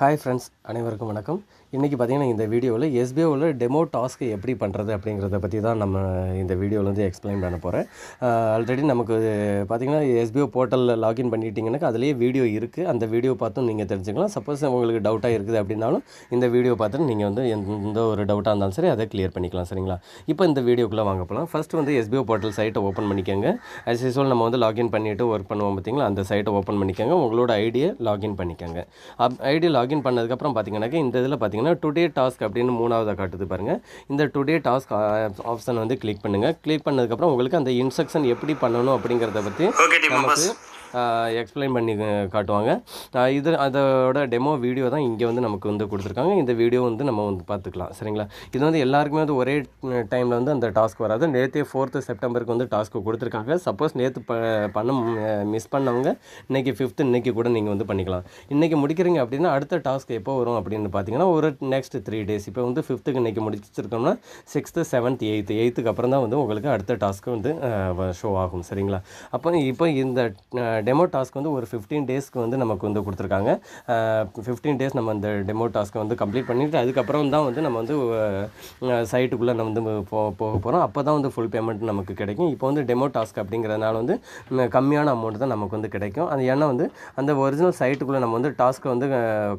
Hi friends அனைவருக்கும் வணக்கம். இன்றைக்கி பார்த்தீங்கன்னா இந்த வீடியோவில் எஸ்பிஓவில் டெமோ டாஸ்க் எப்படி பண்ணுறது அப்படிங்கிறத பற்றி தான் நம்ம இந்த வீடியோவில் வந்து எக்ஸ்பிளைன் பண்ண போகிறேன் ஆல்ரெடி நமக்கு பார்த்தீங்கன்னா எஸ்பிஓ போர்ட்டலில் லாகின் பண்ணிட்டீங்கன்னாக்கா அதுலேயே வீடியோ இருக்குது அந்த வீடியோ பார்த்தும் நீங்கள் தெரிஞ்சுக்கலாம். சப்போஸ் உங்களுக்கு டவுட்டாக இருக்குது அப்படின்னாலும் இந்த வீடியோ பார்த்துட்டு நீங்கள் வந்து எந்த ஒரு டவுட்டாக இருந்தாலும் சரி அதை கிளியர் பண்ணிக்கலாம் சரிங்களா? இப்போ இந்த வீடியோக்குள்ளே வாங்க போகலாம் ஃபஸ்ட்டு வந்து எஸ்பிஓ போர்ட்டல் சைட்டை ஓப்பன் பண்ணிக்கோங்க. ஆஸ் யூஸ்வல் நம்ம வந்து லாகின் பண்ணிவிட்டு ஒர்க் பண்ணுவோம் பார்த்திங்களா அந்த சைட்டை ஓப்பன் பண்ணிக்கோங்க. உங்களோட ஐடியை லாகின் பண்ணிக்கோங்க. அப் ஐடி லாகின் பண்ணதுக்கப்புறம் பார்த்தீங்கன்னாக்கா இந்த இதில் பார்த்தீங்கன்னா டுடே டாஸ்க் அப்படின்னு மூணாவதாக காட்டுது பாருங்கள் இந்த டுடே டாஸ்க் ஆப்ஷன் வந்து கிளிக் பண்ணுங்கள் கிளிக் பண்ணதுக்கப்புறம் உங்களுக்கு அந்த இன்ஸ்ட்ரக்ஷன் எப்படி பண்ணணும் அப்படிங்கிறத பற்றி நமக்கு எக்ஸ்பிளைன் பண்ணி காட்டுவாங்க. இது அதோட டெமோ வீடியோ தான் இங்கே வந்து நமக்கு வந்து கொடுத்துருக்காங்க. இந்த வீடியோ வந்து நம்ம வந்து பார்த்துக்கலாம். சரிங்களா? இது வந்து எல்லாருக்குமே வந்து ஒரே டைமில் வந்து அந்த டாஸ்க் வராது. நேற்றே ஃபோர்த்து செப்டம்பருக்கு வந்து டாஸ்க்கு கொடுத்துருக்காங்க. சப்போஸ் நேற்று ப பண்ண மிஸ் பண்ணவங்க இன்னைக்கு ஃபிஃப்த்து இன்னைக்கு கூட நீங்கள் வந்து பண்ணிக்கலாம். இன்றைக்கி முடிக்கிறீங்க அப்படின்னா அடுத்த டாஸ்க் எப்போ வரும் அப்படின்னு பார்த்தீங்கன்னா ஒரு நெக்ஸ்ட் த்ரீ டேஸ் இப்போ வந்து ஃபிஃப்த்துக்கு இன்றைக்கி முடிச்சிருக்கோம்னா சிக்ஸ்த்து செவன்த் எயித்து எயித்துக்கு அப்புறம் தான் வந்து உங்களுக்கு அடுத்த டாஸ்க்கு வந்து ஷோ ஆகும். சரிங்களா? அப்போ இப்போ இந்த டெமோ டாஸ்க் வந்து ஒரு ஃபிஃப்டீன் டேஸ்க்கு வந்து நமக்கு வந்து கொடுத்துருக்காங்க. ஃபிஃப்டீன் டேஸ் நம்ம அந்த டெமோ டாஸ்க்கை வந்து கம்ப்ளீட் பண்ணிவிட்டு அதுக்கப்புறம் தான் வந்து நம்ம வந்து சைட்டுக்குள்ளே நம்ம வந்து போ போக போகிறோம் அப்போ தான் வந்து ஃபுல் பேமெண்ட் நமக்கு கிடைக்கும். இப்போ வந்து டெமோ டாஸ்க் அப்படிங்கிறதுனால வந்து கம்மியான அமௌண்ட் தான் நமக்கு வந்து கிடைக்கும். அது ஏன்னா வந்து அந்த ஒரிஜினல் சைட்டுக்குள்ளே நம்ம வந்து டாஸ்க்கை வந்து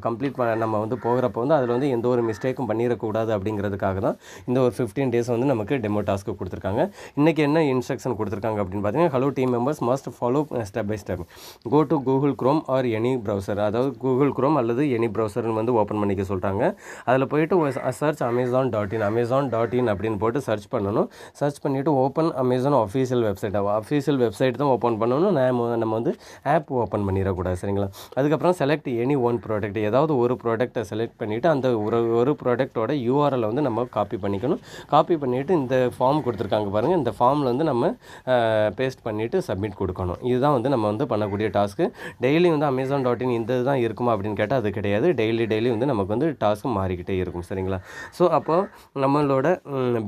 கம்ப்ளீட் பண்ண நம்ம வந்து போகிறப்போ வந்து அதில் வந்து எந்த ஒரு மிஸ்டேக்கும் பண்ணிடக்கூடாது அப்படிங்கிறதுக்காக தான் இந்த ஒரு ஃபிஃப்டீன் டேஸ் வந்து நமக்கு டெமோ டாஸ்க்கு கொடுத்துருக்காங்க. இன்றைக்கி என்ன இன்ஸ்ட்ரக்ஷன் கொடுத்துருக்காங்க அப்படின்னு பார்த்தீங்கன்னா hello team members must follow step by step go to Google Chrome or any browser அதாவது கூகுள் க்ரோம் அல்லது எனி ப்ரௌசர்னு வந்து ஓப்பன் பண்ணிக்க சொல்கிறாங்க அதில் போயிட்டு search Amazon dot in Amazon dot in அப்படின்னு போட்டு சர்ச் பண்ணணும். சர்ச் பண்ணிவிட்டு open Amazon official website official website தான் ஓப்பன் பண்ணணும். நம்ம நம்ம வந்து ஆப் ஓப்பன் பண்ணிடக்கூடாது சரிங்களா? அதுக்கப்புறம் செலக்ட் எனி ஒன் ப்ராடக்ட் ஏதாவது ஒரு ப்ராடக்ட்டை செலக்ட் பண்ணிவிட்டு அந்த ஒரு ஒரு ப்ராடக்ட்டோட யூஆர்எல் வந்து நம்ம காப்பி பண்ணிக்கணும். காப்பி பண்ணிவிட்டு இந்த ஃபார்ம் கொடுத்துருக்காங்க பாருங்கள் இந்த ஃபார்மில் வந்து நம்ம பேஸ்ட் பண்ணிவிட்டு சப்மிட் கொடுக்கணும். இதுதான் வந்து நம்ம வந்து வந்து பண்ணக்கூடிய டாஸ்க்கு. டெய்லி வந்து அமேசான் டாட் இன் இந்த தான் இருக்குமா அப்படின்னு கேட்டால் அது கிடையாது. டெய்லி டெய்லி வந்து நமக்கு வந்து டாஸ்க்கு மாறிக்கிட்டே இருக்கும். சரிங்களா? ஸோ அப்போது நம்மளோட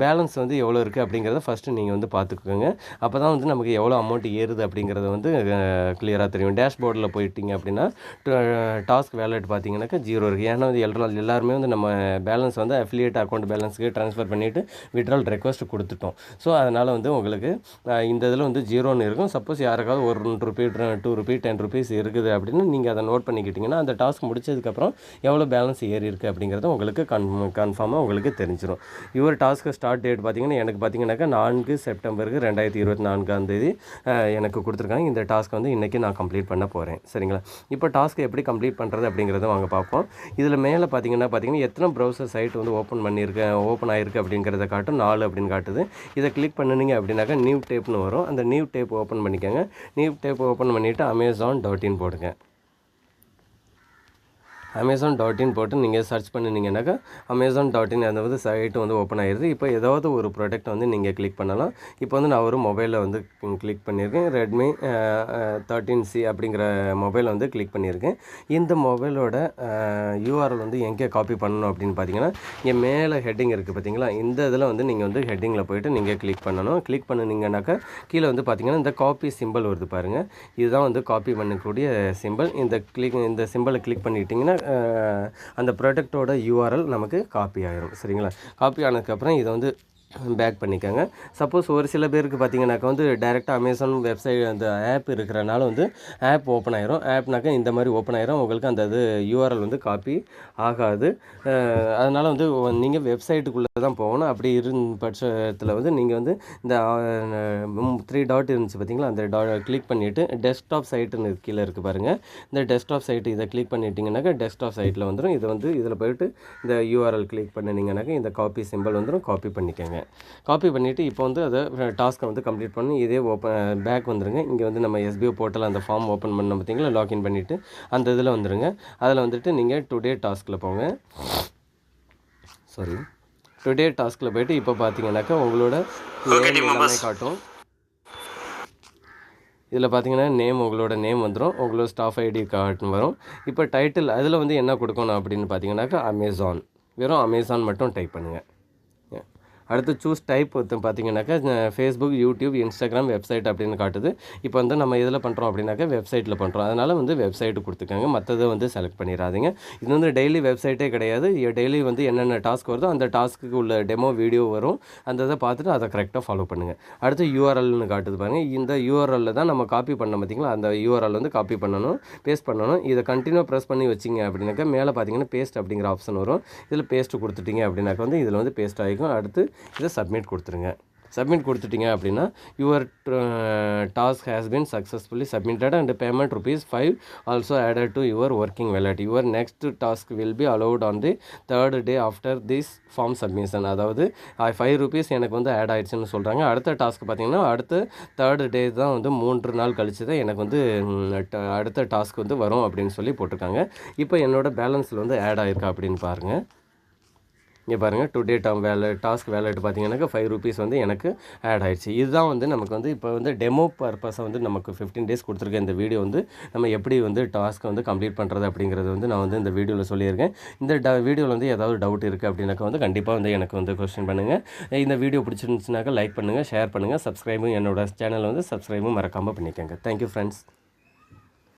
பேலன்ஸ் வந்து எவ்வளோ இருக்குது அப்படிங்கிறத ஃபஸ்ட்டு நீங்கள் வந்து பார்த்துக்கோங்க அப்போ தான் வந்து நமக்கு எவ்வளோ அமௌண்ட் ஏறுது அப்படிங்கிறத வந்து கிளியராக தெரியும். டேஷ்போர்டில் போயிட்டீங்க அப்படின்னா டாஸ்க் வேலட் பார்த்தீங்கன்னாக்கா ஜீரோ இருக்குது ஏன்னா வந்து எல்லா எல்லாருமே வந்து நம்ம பேலன்ஸ் வந்து அஃபிலியேட் அக்கௌண்ட் பேலன்ஸுக்கு ட்ரான்ஸ்ஃபர் பண்ணிவிட்டு விட்ரால் ரெக்வஸ்ட் கொடுத்துட்டோம். ஸோ அதனால் வந்து உங்களுக்கு இந்த இதில் வந்து ஜீரோன்னு இருக்கும். சப்போஸ் யாருக்காவது ஒரு நூறு rupee two rupee ten rupees இருக்குது அப்படின்னு நீங்கள் அதை நோட் பண்ணிக்கிட்டிங்கன்னா அந்த டாஸ்க் முடிச்சதுக்கப்புறம் எவ்வளோ பேலன்ஸ் ஏறி இருக்குது அப்படிங்கிறத உங்களுக்கு கன் கன்ஃபார்மாக உங்களுக்கு தெரிஞ்சிடும் இவர் டாஸ்க்கு ஸ்டார்ட் டேட் பார்த்தீங்கன்னா எனக்கு பார்த்தீங்கன்னாக்கா நான்கு செப்டம்பருக்கு ரெண்டாயிரத்தி இருபத்தி நான்காம் தேதி எனக்கு கொடுத்துருக்காங்க. இந்த டாஸ்க் வந்து இன்றைக்கி நான் கம்ப்ளீட் பண்ண போகிறேன் சரிங்களா? இப்போ டாஸ்க் எப்படி கம்ப்ளீட் பண்ணுறது அப்படிங்கிறத வாங்க பார்ப்போம். இதில் மேலே பார்த்தீங்கன்னா பார்த்தீங்கன்னா எத்தனை ப்ரௌசர் சைட் வந்து ஓப்பன் பண்ணியிருக்கேன் ஓப்பன் ஆயிருக்கு அப்படிங்கிறத காட்டும். நாலு அப்படின்னு காட்டுது. இதை கிளிக் பண்ணுனீங்க அப்படின்னாக்கா நியூ டேப்னு வரும். அந்த நியூ டேப் ஓப்பன் பண்ணிக்கோங்க. நியூ டேப் ஓப்பன் பண்ணிவிட்டு அமேசான் டாட் இன் போடுங்க அமேசான் டாட் இன் போட்டு நீங்கள் சர்ச் பண்ணினீங்கன்னாக்கா அமேசான் டாட் இன் அந்த வந்து சைட்டு வந்து ஓப்பன் ஆயிடுது இப்போ ஏதாவது ஒரு ப்ராடக்ட் வந்து நீங்கள் கிளிக் பண்ணலாம். இப்போ வந்து நான் ஒரு மொபைலில் வந்து கிளிக் பண்ணியிருக்கேன். ரெட்மி தேர்ட்டீன் சி அப்படிங்கிற மொபைலை வந்து கிளிக் பண்ணியிருக்கேன். இந்த மொபைலோட யூஆர்எல் வந்து எங்கே காப்பி பண்ணணும் அப்படின்னு பார்த்தீங்கன்னா இங்கே மேலே ஹெட்டிங் இருக்குது பார்த்தீங்களா? இந்த இதில் வந்து நீங்கள் வந்து ஹெட்டிங்கில் போயிட்டு நீங்கள் கிளிக் பண்ணணும். கிளிக் பண்ணினீங்கன்னாக்கா கீழே வந்து பார்த்தீங்கன்னா இந்த காப்பி சிம்பிள் வருது பாருங்கள் இதுதான் வந்து காப்பி பண்ணக்கூடிய சிம்பிள் இந்த கிளிக் இந்த சிம்பிளை கிளிக் பண்ணிட்டீங்கன்னா அந்த ப்ராடக்டோட யூஆர்எல் நமக்கு காப்பி ஆகிரும் சரிங்களா? காப்பி ஆனதுக்கப்புறம் இதை வந்து பேக் பண்ணிக்கோங்க. சப்போஸ் ஒரு சில பேருக்கு பார்த்தீங்கன்னாக்கா வந்து டைரெக்டாக அமேசான் வெப்சைட் அந்த ஆப் இருக்கிறனால வந்து ஆப் ஓப்பன் ஆயிரும். ஆப்னாக்கா இந்த மாதிரி ஓப்பன் ஆயிரும். உங்களுக்கு அந்த இது யூஆர்எல் வந்து காப்பி ஆகாது. அதனால் வந்து நீங்கள் வெப்சைட்டுக்குள்ளே தான் போகணும். அப்படி இருந்த பட்சத்தில் வந்து நீங்கள் வந்து இந்த த்ரீ டாட் இருந்துச்சு பார்த்தீங்களா அந்த டா கிளிக் பண்ணிவிட்டு டெஸ்க்டாப் சைட்டுன்னு கீழே இருக்குது பாருங்கள் இந்த டெஸ்க்டாப் சைட்டு இதை கிளிக் பண்ணிட்டீங்கன்னாக்கா டெஸ்க்டாப் சைட்டில் வந்துடும் இது வந்து இதில் போயிட்டு இந்த யூஆர்எல் கிளிக் பண்ணினீங்கன்னாக்கா இந்த காப்பி சிம்பிள் வந்துடும் காப்பி பண்ணிக்கோங்க. காப்பி பண்ணிவிட்டு இப்போ வந்து அதை டாஸ்க்கை வந்து கம்ப்ளீட் பண்ணி இதே ஓப்பன் பேக் வந்துருங்க. இங்கே வந்து நம்ம எஸ்பிஓ போர்ட்டல் அந்த ஃபார்ம் ஓப்பன் பண்ண பார்த்தீங்களா? லாகின் பண்ணிவிட்டு அந்த இதில் வந்துருங்க. அதில் வந்துட்டு நீங்கள் டுடே டாஸ்கில் போங்க. சாரி டுடே டாஸ்கில் போயிட்டு இப்போ பார்த்தீங்கன்னாக்கா உங்களோட எல்லாமே. காட்டும். இதில் பார்த்தீங்கன்னா நேம் உங்களோட நேம் வந்துடும் உங்களோட ஸ்டாஃப் ஐடி கார்டுன்னு வரும். இப்போ டைட்டில் அதில் வந்து என்ன கொடுக்கணும் அப்படின்னு பார்த்தீங்கன்னாக்கா அமேசான் வெறும் அமேசான் மட்டும் டைப் பண்ணுங்கள் அடுத்து சூஸ் டைப் பார்த்தீங்கன்னாக்கா ஃபேஸ்புக் யூடியூப் இன்ஸ்டாகிராம் வெப்சைட் அப்படின்னு காட்டுது. இப்போ வந்து நம்ம இதில் பண்ணுறோம் அப்படின்னாக்கா வெப்சைட்டில் பண்ணுறோம் அதனால் வந்து வெப்சைட்டு கொடுத்துக்கோங்க. மற்றதை வந்து செலக்ட் பண்ணிடாதீங்க இது வந்து டெய்லி வெப்சைட்டே கிடையாது. டெய்லி வந்து என்னென்ன டாஸ்க் வருதோ அந்த டாஸ்க்கு உள்ள டெமோ வீடியோ வரும். அந்த இதை பார்த்துட்டு அதை கரெக்டாக ஃபாலோ பண்ணுங்கள் அடுத்து யூஆர்எல்னு காட்டுது பாருங்கள் இந்த யூஆர்எல்ல தான் நம்ம காப்பி பண்ண பார்த்தீங்களா அந்த யூஆர்எல் வந்து காப்பி பண்ணணும் பேஸ்ட் பண்ணணும். இதை கண்டினியூ ப்ரெஸ் பண்ணி வச்சிங்க அப்படின்னாக்கா மேலே பார்த்தீங்கன்னா பேஸ்ட் அப்படிங்கிற ஆப்ஷன் வரும். இதில் பேஸ்ட் கொடுத்துட்டீங்க அப்படின்னாக்கா வந்து இதில் வந்து பேஸ்ட் ஆகிக்கும். அடுத்து இதை சப்மிட் கொடுத்துருங்க. சப்மிட் கொடுத்துட்டீங்க அப்படின்னா your task has been successfully submitted and payment rupees five also added to your working wallet your next task will be allowed on the third day after this form submission அதாவது uh, five rupees எனக்கு வந்து add ஆயிடுச்சுன்னு சொல்கிறாங்க அடுத்த task பார்த்தீங்கன்னா அடுத்த third day தான் வந்து மூன்று நாள் கழிச்சு தான் எனக்கு வந்து ட- அடுத்த டாஸ்க் வந்து வரும் அப்படின்னு சொல்லி போட்டிருக்காங்க. இப்போ என்னோடய பேலன்ஸில் வந்து ஆட் ஆயிருக்கா அப்படின்னு பாருங்கள் இங்கே பாருங்கள் டுடே டம் வேலை டாஸ்க் வேலட் பார்த்தீங்கன்னாக்கா ஃபைவ் ருபீஸ் வந்து எனக்கு ஆட் ஆயிடுச்சு. இதுதான் வந்து நமக்கு வந்து இப்போ வந்து டெமோ பர்பஸை வந்து நமக்கு ஃபிஃப்டீன் டேஸ் கொடுத்துருக்க இந்த வீடியோ வந்து நம்ம எப்படி வந்து டாஸ்க்கை வந்து கம்ப்ளீட் பண்ணுறது அப்படிங்கிறது வந்து நான் வந்து இந்த வீடியோவில் சொல்லியிருக்கேன். இந்த ட வீடியோவில் வந்து ஏதாவது டவுட் இருக்குது அப்படின்னாக்கா வந்து கண்டிப்பாக வந்து எனக்கு வந்து கொஸ்டின் பண்ணுங்கள் இந்த வீடியோ பிடிச்சிருந்துச்சுனாக்கா லைக் பண்ணுங்கள் ஷேர் பண்ணுங்கள் சப்ஸ்கிரைபும் என்னோட சேனலை வந்து சப்ஸ்கிரைபும் மறக்காமல் பண்ணிக்கோங்க. Thank you friends